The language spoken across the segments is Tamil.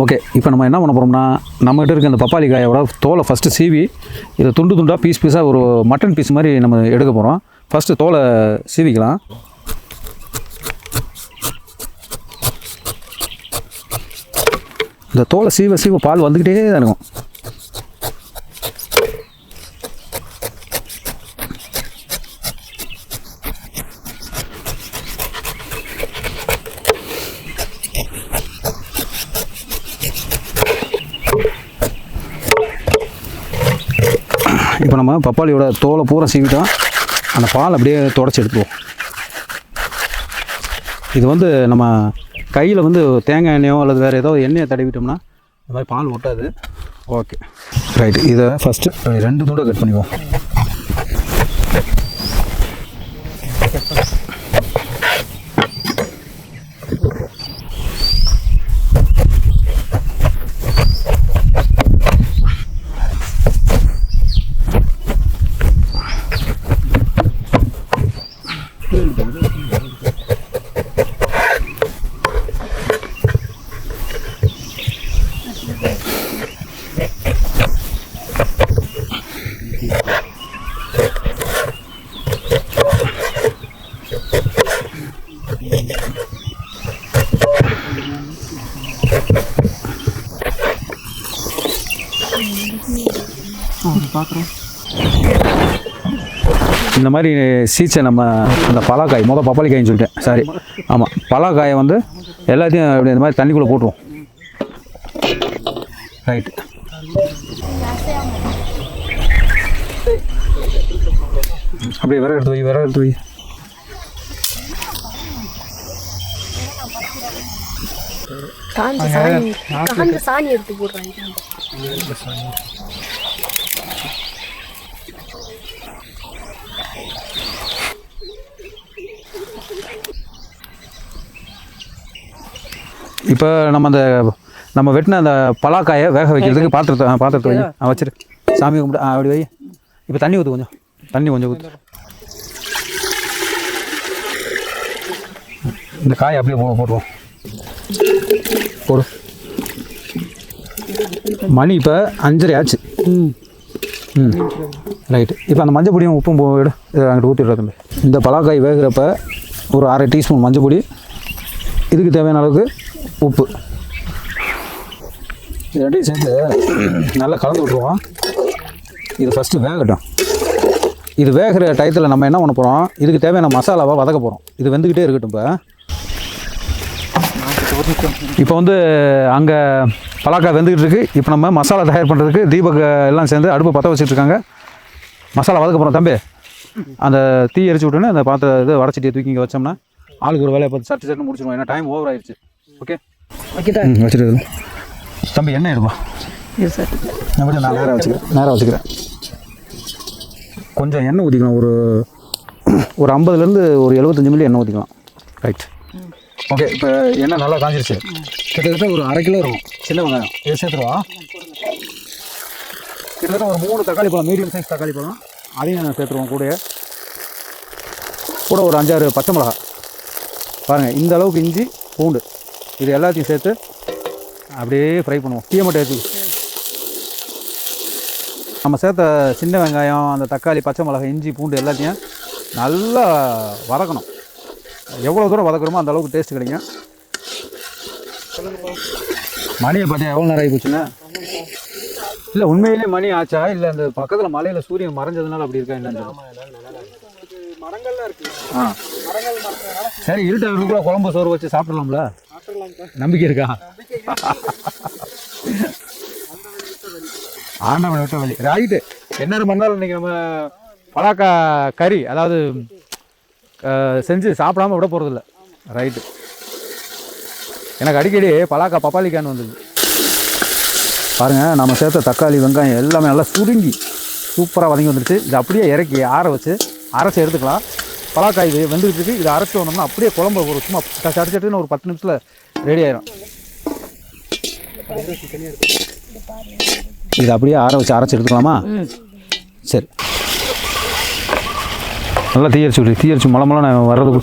ஓகே இப்போ நம்ம என்ன பண்ண போகிறோம்னா நம்மகிட்ட இருக்க அந்த பப்பாளி காயோட தோலை ஃபஸ்ட்டு சீவி இதை துண்டு துண்டாக பீஸ் பீஸாக ஒரு மட்டன் பீஸ் மாதிரி நம்ம எடுக்க போகிறோம் ஃபஸ்ட்டு தோலை சீவிக்கலாம். இந்த தோலை சீவ சீவ பால் வந்துக்கிட்டே தான் இருக்கும். இப்போ நம்ம பப்பாளியோட தோலை பூரா சீவிட்டோம் அந்த பால் அப்படியே தொடச்சி எடுத்துவோம் இது வந்து நம்ம கையில் வந்து தேங்காய் எண்ணெயோ அல்லது வேறு ஏதோ எண்ணெயை தடவிட்டோம்னா இந்த மாதிரி பால் ஒட்டாது. ஓகே. ரைட். இதை ஃபஸ்ட்டு ரெண்டு தூண்டை கட் பண்ணிக்குவோம். இந்த மாதிரி சீச்சை நம்ம அந்த பலாக்காய் மொதல் பப்பாளி காயின்னு சொல்லிட்டேன். சாரி ஆமாம் பலாக்காயை வந்து எல்லாத்தையும் அப்படி இந்த மாதிரி தண்ணிக்குள்ளே போட்டுருவோம். ரைட்டு அப்படியே விறகு எடுத்து வை விறகு எடுத்து வை. காஞ்ச சாணி காஞ்ச சாணி எடுத்து போடுறாங்க இப்போ நம்ம அந்த நம்ம வெட்டின அந்த பலாக்காயை வேக வைக்கிறதுக்கு பாத்திரத்தை பாத்திரத்தை வை ஆ வச்சிரு. சாமி கும்பிட்டு ஆ அப்படி வை. இப்போ தண்ணி ஊற்று கொஞ்சம். தண்ணி கொஞ்சம் ஊற்று இந்த காயை அப்படியே போ போட்டுருவோம். போடு. மணி இப்போ அஞ்சரை ஆச்சு. ம். ரைட்டு. இப்போ அந்த மஞ்சள் பொடியும் உப்பும் போ விட இதை அங்கிட்டு ஊற்றிடுற தம்பி. இந்த பலாக்காய் வேகிறப்ப ஒரு அரை டீஸ்பூன் மஞ்சள் பொடி இதுக்கு தேவையான அளவுக்கு உப்பு. இது ரெண்டையும் சேர்த்து நல்லா கலந்து விட்ருவோம் இது ஃபஸ்ட்டு வேகட்டும். இது வேகிற டயத்தில் நம்ம என்ன பண்ண போகிறோம் இதுக்கு தேவையான மசாலாவாக வதக்க போகிறோம் இது வெந்துக்கிட்டே இருக்கட்டும் இப்போ. இப்போ வந்து அங்கே பலாக்காய் வெந்துக்கிட்டு இருக்கு. இப்போ நம்ம மசாலா தயார் பண்ணுறதுக்கு தீபக் எல்லாம் சேர்ந்து அடுப்பு பற்ற வச்சுட்டு இருக்காங்க. மசாலா வதக்க போகிறோம் தம்பி. அந்த தீ எரிச்சு விட்டோன்னே அந்த பாத்திர இது வடச்சட்டியை தூக்கி இங்கே வச்சோம்னா ஆளுக்கு ஒரு வேலையை பார்த்து சட்டு சட்டுன்னு முடிச்சிடுவோம் ஏன்னா டைம் ஓவர் ஆயிடுச்சு ஓகே வச்சுட்டு தம்பி எண்ணெய் எடுப்பா. நான் நேராக வச்சுக்கிறேன். நேராக வச்சுக்கிறேன். கொஞ்சம் எண்ணெய் ஊற்றிக்கலாம் ஒரு ஒரு ஐம்பதுலேருந்து ஒரு எழுபத்தஞ்சு மில்லி எண்ணெய் ஊற்றிக்கலாம் ரைட் ஓகே இப்போ எண்ணெய் நல்லா காஞ்சிருச்சு. கிட்டத்தட்ட ஒரு அரை கிலோ இருக்கும். சின்ன வெங்காயம். இதை சேர்த்துருவா? கிட்டத்தட்ட ஒரு மூணு தக்காளி பழம் மீடியம் சைஸ் தக்காளி பழம். அதையும் சேர்த்துருவோம் கூட கூட ஒரு அஞ்சாறு பச்சை மிளகா. பாருங்கள் இந்த அளவுக்கு இஞ்சி பூண்டு. இது எல்லாத்தையும் சேர்த்து அப்படியே ஃப்ரை பண்ணுவோம். தீய மட்டும் ஏற்றி நம்ம சேர்த்த சின்ன வெங்காயம் அந்த தக்காளி பச்சை மிளகாய் இஞ்சி பூண்டு எல்லாத்தையும் நல்லா வதக்கணும். எவ்வளோ தூரம் வதக்குறோமோ அந்த அளவுக்கு டேஸ்ட் கிடைக்கும். மணியை பார்த்தியா எவ்வளோ நேரம் ஆகி போச்சுன்னா? இல்லை உண்மையிலே மணி ஆச்சா? இல்லை அந்த பக்கத்தில் மலையில் சூரியன் மறைஞ்சதுனால அப்படி இருக்கா என்னன்னு ஆ. சரி இருட்டுக்குள்ள குழம்பு சோறு வச்சு சாப்பிடலாம்ல? நம்பிக்கை இருக்கா? ஆண்டவன் விட்ட வழி. ரைட்டு என்ன பண்ணாலும் இன்னைக்கு நம்ம பலாக்கா கறி அதாவது செஞ்சு சாப்பிடாம விட போகிறதில்ல ரைட்டு எனக்கு அடிக்கடி பலாக்கா பப்பாளி கேன் வந்தது. பாருங்கள் நம்ம சேர்த்த தக்காளி வெங்காயம் எல்லாமே நல்லா சுருங்கி சூப்பராக வதங்கி வந்துடுச்சு. இது அப்படியே இறக்கி ஆற வச்சு அரைச்சி எடுத்துக்கலாம். பலாக்காய் இது வெந்துக்கிட்டு இதை அரைச்சி வந்தோம்னா அப்படியே குழம்பு ஒரு சும்மா சட்டு சட்டுன்னு ஒரு பத்து நிமிஷத்தில் ரெடி ஆயிரும். இது அப்படியே ஆற வச்சு அரைச்சி எடுத்துக்கலாமா? சரி. நல்லா தீயரிச்சு விடு. தீயரிச்சு மலை மலை நான் வர்றதுக்கு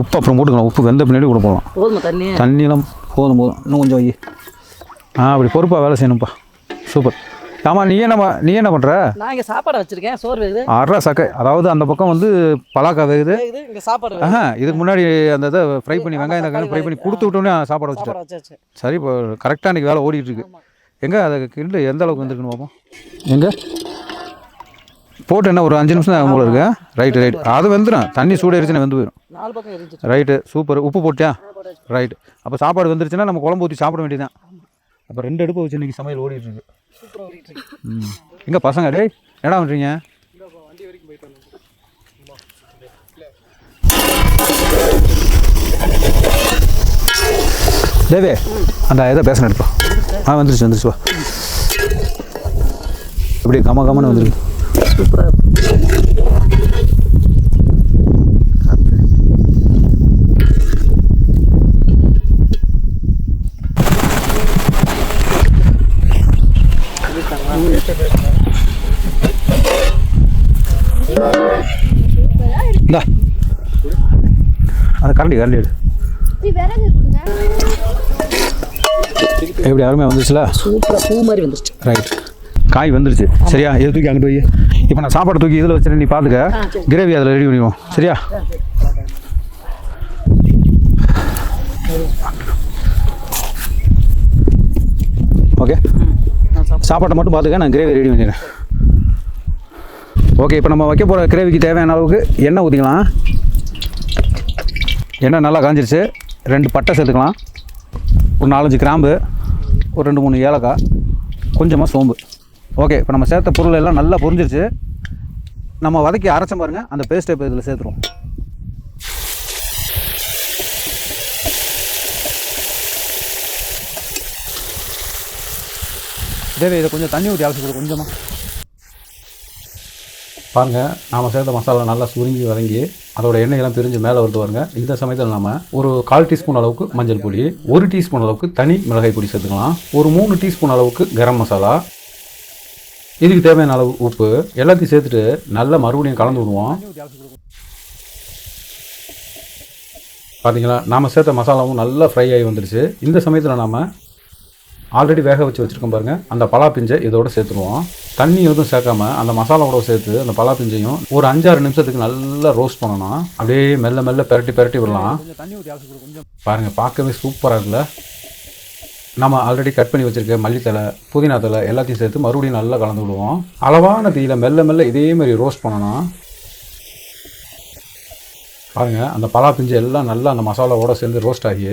உப்பு அப்புறம் போட்டுக்கலாம். உப்பு வெந்த பின்னாடி கூட போகலாம் தண்ணி? தண்ணியெல்லாம் போதும் போதும். இன்னும் கொஞ்சம் வை. ஆ அப்படி பொறுப்பாக வேலை செய்யணும்ப்பா. சூப்பர். ஆமாம் நீ என்ன நீ என்ன பண்ணுற நான் இங்கே சாப்பாடு வச்சிருக்கேன். சோறு வேகுது. அரை சக்கை. அதாவது அந்த பக்கம் வந்து பலாக்கா வேகுது. இங்கே சாப்பாடு. ஆஹா இதுக்கு முன்னாடி அந்த இதை ஃப்ரை பண்ணி வெங்காயம் தக்காளி ஃப்ரை பண்ணி கொடுத்து விட்டோன்னே சாப்பாடு வச்சுட்டேன். சரி இப்போ கரெக்டாக இன்றைக்கி வேலை ஓடிட்டு இருக்கு எங்கே அதை கிண்டு எந்த அளவுக்கு வந்துருக்குன்னு பார்ப்போம் எங்கே? போட்டு என்ன ஒரு அஞ்சு நிமிஷம் தான் போல இருக்கு. ரைட்டு ரைட் அது வந்துடும் தண்ணி சூடாயிருச்சுன்னா வெந்து போயிடும் நாலு பக்கம் எரிஞ்சிச்சு ரைட்டு சூப்பர். உப்பு போட்டியா? ரைட்டு அப்போ சாப்பாடு வந்துருச்சுன்னா நம்ம குழம்பு ஊற்றி சாப்பிட வேண்டியதான் அப்போ ரெண்டு அடுப்பு வச்சு இன்றைக்கி சமையல் ஓடிட்டுருக்கு. சூப்பராக ஓடிட்டு ம். எங்கே பசங்க டேய் என்னடா பண்ணுறீங்க தேவே அந்த இதை பேசணும் எடுப்பா ஆ வந்துருச்சு வந்துருச்சு வா. இப்படி கம கமன்னு வந்துருக்கு. சூப்பராக இருக்கு இந்தா அந்த கரண்டி கரண்டி எடு. எப்படி அருமையாக வந்துருச்சுல? சூப்பராக பூ மாதிரி வந்துருச்சு. ரைட் காய் வந்துருச்சு. சரியா? இதை தூக்கி அங்கிட்டு வை இப்போ நான் சாப்பாடு தூக்கி இதில் வச்சுட்டு நீ பார்த்துக்க கிரேவி அதில் ரெடி பண்ணிடுவோம். சரியா? ஓகே நான் சாப்பிட்டு சாப்பாட்டை மட்டும் பார்த்துக்க நான் கிரேவி ரெடி பண்ணிடுறேன். ஓகே இப்போ நம்ம வைக்க போகிற கிரேவிக்கு தேவையான அளவுக்கு எண்ணெய் ஊற்றிக்கலாம் எண்ணெய் நல்லா காஞ்சிருச்சு. ரெண்டு பட்டை சேர்த்துக்கலாம். ஒரு நாலஞ்சு கிராம்பு ஒரு ரெண்டு மூணு ஏலக்காய் கொஞ்சமாக சோம்பு. ஓகே இப்போ நம்ம சேர்த்த பொருள் எல்லாம் நல்லா புரிஞ்சிருச்சு. நம்ம வதக்கி அரைச்ச பாருங்கள் அந்த பேஸ்ட்டை இப்போ இதில் சேர்த்துருவோம். தேவை இதை கொஞ்சம் தண்ணி ஊற்றி அரைச்சி கொடு கொஞ்சமாக பாருங்கள் நாம் சேர்த்த மசாலா நல்லா சுருங்கி வதங்கி அதோட எண்ணெயெல்லாம் பிரிஞ்சு மேலே வருது பாருங்க. இந்த சமயத்தில் நம்ம ஒரு கால் டீஸ்பூன் அளவுக்கு மஞ்சள் பொடி ஒரு டீஸ்பூன் அளவுக்கு தனி மிளகாய் பொடி சேர்த்துக்கலாம். ஒரு மூணு டீஸ்பூன் அளவுக்கு கரம் மசாலா இதுக்கு தேவையான அளவு உப்பு எல்லாத்தையும் சேர்த்துட்டு நல்லா மறுபடியும் கலந்து விடுவோம். பார்த்தீங்களா நாம் சேர்த்த மசாலாவும் நல்லா ஃப்ரை ஆகி வந்துடுச்சு இந்த சமயத்தில் நாம் ஆல்ரெடி வேக வச்சு வச்சுருக்கோம் பாருங்கள் அந்த பலா பிஞ்சை இதோட சேர்த்துருவோம். தண்ணி எதுவும் சேர்க்காம அந்த மசாலாவோட சேர்த்து அந்த பலா பிஞ்சையும் ஒரு அஞ்சாறு நிமிஷத்துக்கு நல்லா ரோஸ்ட் பண்ணணும். அப்படியே மெல்ல மெல்ல பெரட்டி பெரட்டி விடலாம். பாருங்கள் பார்க்கவே சூப்பராக இருக்குல்ல? நம்ம ஆல்ரெடி கட் பண்ணி வச்சுருக்க மல்லித்தலை புதினா தலை எல்லாத்தையும் சேர்த்து மறுபடியும் நல்லா கலந்து விடுவோம். அளவான தீயில் மெல்ல மெல்ல இதே மாதிரி ரோஸ்ட் பண்ணணும். பாருங்கள் அந்த பலா பிஞ்சு எல்லாம் நல்லா அந்த மசாலாவோடு சேர்ந்து ரோஸ்ட் ஆகி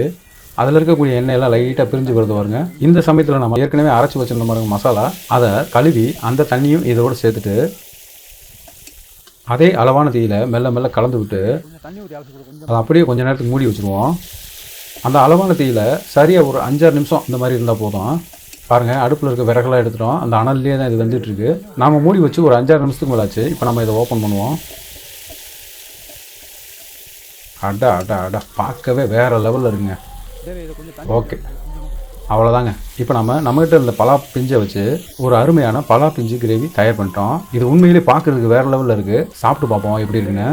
அதில் இருக்கக்கூடிய எண்ணெய் எல்லாம் லைட்டாக பிரிஞ்சு வருது பாருங்க. இந்த சமயத்தில் நம்ம ஏற்கனவே அரைச்சி வச்சிருந்த பாருங்க மசாலா. அதை கழுவி அந்த தண்ணியும் இதோட சேர்த்துட்டு அதே அளவான தீயில் மெல்ல மெல்ல கலந்து விட்டு அதை அப்படியே கொஞ்ச நேரத்துக்கு மூடி வச்சுருவோம். அந்த அளவான தீயில் சரியாக ஒரு அஞ்சாறு நிமிஷம் இந்த மாதிரி இருந்தால் போதும். பாருங்கள் அடுப்பில் இருக்க விறகெல்லாம் எடுத்துட்டோம். அந்த அனல்லே தான் இது வந்துட்டுருக்கு நாம் மூடி வச்சு ஒரு அஞ்சாறு நிமிஷத்துக்கு மேலே ஆச்சு இப்போ நம்ம இதை ஓப்பன் பண்ணுவோம். அடா அடா அடா. பார்க்கவே வேறு லெவலில் இருக்குங்க. ஓகே. அவ்வளோதாங்க. இப்போ நம்ம நம்மகிட்ட இருந்த பலா பிஞ்சை வச்சு ஒரு அருமையான பலா பிஞ்சு கிரேவி தயார் பண்ணிட்டோம். இது உண்மையிலே பார்க்கறதுக்கு வேற லெவலில் இருக்குது சாப்பிட்டு பார்ப்போம் எப்படி இருக்குன்னு.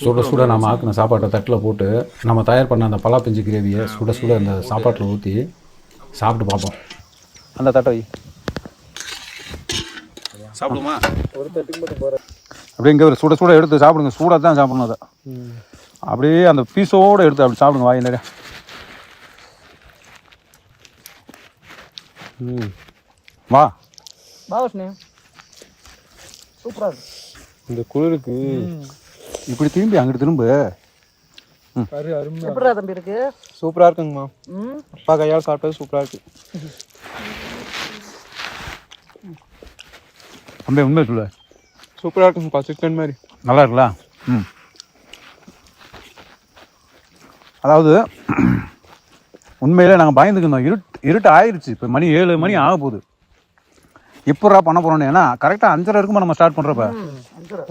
சுட சுட நம்ம ஆக்கின சாப்பாட்டை தட்டில் போட்டு நம்ம தயார் பண்ண அந்த பலா பிஞ்சு கிரேவியை சுட சுட அந்த சாப்பாட்டில் ஊற்றி சாப்பிட்டு பார்ப்போம். அந்த தட்டை சாப்பிடுமா? அப்படியே இங்கே ஒரு சுட சுட எடுத்து சாப்பிடுங்க. சூடாக தான் சாப்பிடணும் அதை. அப்படியே அந்த பீஸோடு எடுத்து அப்படி சாப்பிடுங்க வாய் நிறைய. ம். வா. பாவஷ்ணே சூப்பராக இருக்கு. இந்த குளிருக்கு இப்படி திரும்பி அங்கிட்டு திரும்ப. கரு அருமை. எப்படிடா தம்பி இருக்கு. சூப்பராக இருக்குங்கம்மா. ம். அப்பா கையால் சாப்பிட்டது சூப்பராக இருக்கு. தம்பி உண்மை சொல்லு. சூப்பராக இருக்குங்கப்பா சிக்கன் மாதிரி. நல்லா இருக்குல்ல? ம். அதாவது உண்மையிலே நாங்கள் பயந்துக்கிருந்தோம். இருட்டு இருட்டு ஆயிருச்சு. இப்போ மணி ஏழு மணி ஆக போகுது எப்படா பண்ண போகிறோன்னு ஏன்னா கரெக்டாக அஞ்சரை இருக்குமா நம்ம ஸ்டார்ட் பண்ணுறப்ப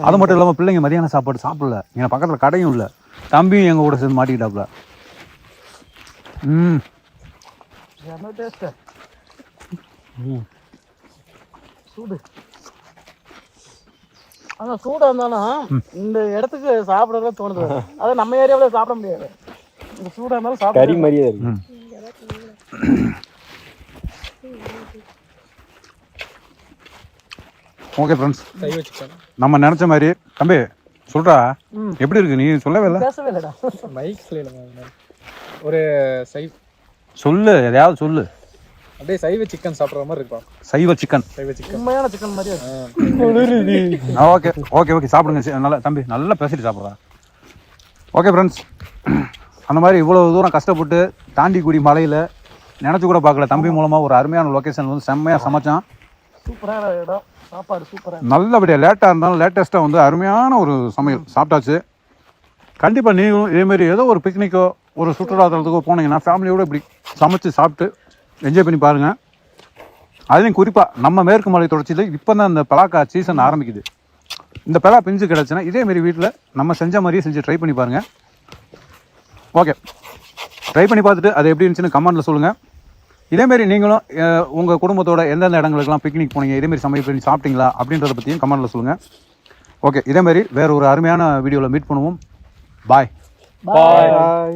அது மட்டும் இல்லாமல் பிள்ளைங்க மதியான சாப்பாடு சாப்பிடல. எங்கள் பக்கத்தில் கடையும் இல்லை. தம்பியும் எங்கள் கூட சேர்ந்து மாட்டிக்கிட்டாப்புல ம். சூடு. ஆனால் சூடாக இருந்தாலும் இந்த இடத்துக்கு சாப்பிடலாம் தோணுது. அது நம்ம ஏரியாவில் சாப்பிட முடியாது. இந்த சூடாக இருந்தாலும் சாப்பிட கறி மாதிரியே இருக்கு ம் ஓகே ஃப்ரெண்ட்ஸ் நம்ம நினச்ச மாதிரி தம்பி சொல்கிறா எப்படி இருக்கு? நீ சொல்லவே இல்லை. பேசவே இல்லடா. மைக் ஒரு சைவ சொல்லு எதையாவது சொல்லு. அப்படியே சைவ சிக்கன் சாப்பிட்ற மாதிரி இருக்கும். சைவ சிக்கன் சைவ சிக்கன் உண்மையான சிக்கன் இருக்கு. ஓகே ஓகே ஓகே சாப்பிடுங்க. சரி, நல்லா தம்பி நல்லா பேசிட்டு சாப்பிட்றா. ஓகே ஃப்ரெண்ட்ஸ் அந்த மாதிரி இவ்வளோ தூரம் கஷ்டப்பட்டு தாண்டிக்குடி மலையில் நினச்சி கூட பார்க்கல. தம்பி மூலமாக ஒரு அருமையான லொக்கேஷன் வந்து செம்மையாக சமைச்சான். சூப்பரான இடம். சாப்பாடு சூப்பராக நல்லபடியாக லேட்டாக இருந்தாலும் லேட்டஸ்ட்டாக வந்து அருமையான ஒரு சமையல். சாப்பிட்டாச்சு. கண்டிப்பாக நீங்களும் இதேமாரி ஏதோ ஒரு பிக்னிக்கோ ஒரு சுற்றுலாத்தலத்துக்கோ போனீங்கன்னா ஃபேமிலியோடு இப்படி சமைச்சு சாப்பிட்டு என்ஜாய் பண்ணி பாருங்கள் அதுலேயும் குறிப்பாக நம்ம மேற்கு மலை தொடர்ச்சியில் இப்போ தான் இந்த பலாக்கா சீசன் ஆரம்பிக்குது. இந்த பலா பிஞ்சு கிடச்சுன்னா இதேமாரி வீட்டில் நம்ம செஞ்ச மாதிரியே செஞ்சு ட்ரை பண்ணி பாருங்கள் ஓகே ட்ரை பண்ணி பார்த்துட்டு அது எப்படி இருந்துச்சுன்னு கமெண்ட்டில் சொல்லுங்கள் இதேமாரி நீங்களும் உங்கள் குடும்பத்தோட எந்தெந்த இடங்களுக்கெல்லாம் பிக்னிக் போனீங்க இதேமாரி சமையல் பண்ணி சாப்பிட்டீங்களா அப்படின்றத பற்றியும் கமெண்ட்டில் சொல்லுங்கள் ஓகே இதேமாரி வேற ஒரு அருமையான வீடியோவில் மீட் பண்ணுவோம். பாய் பாய்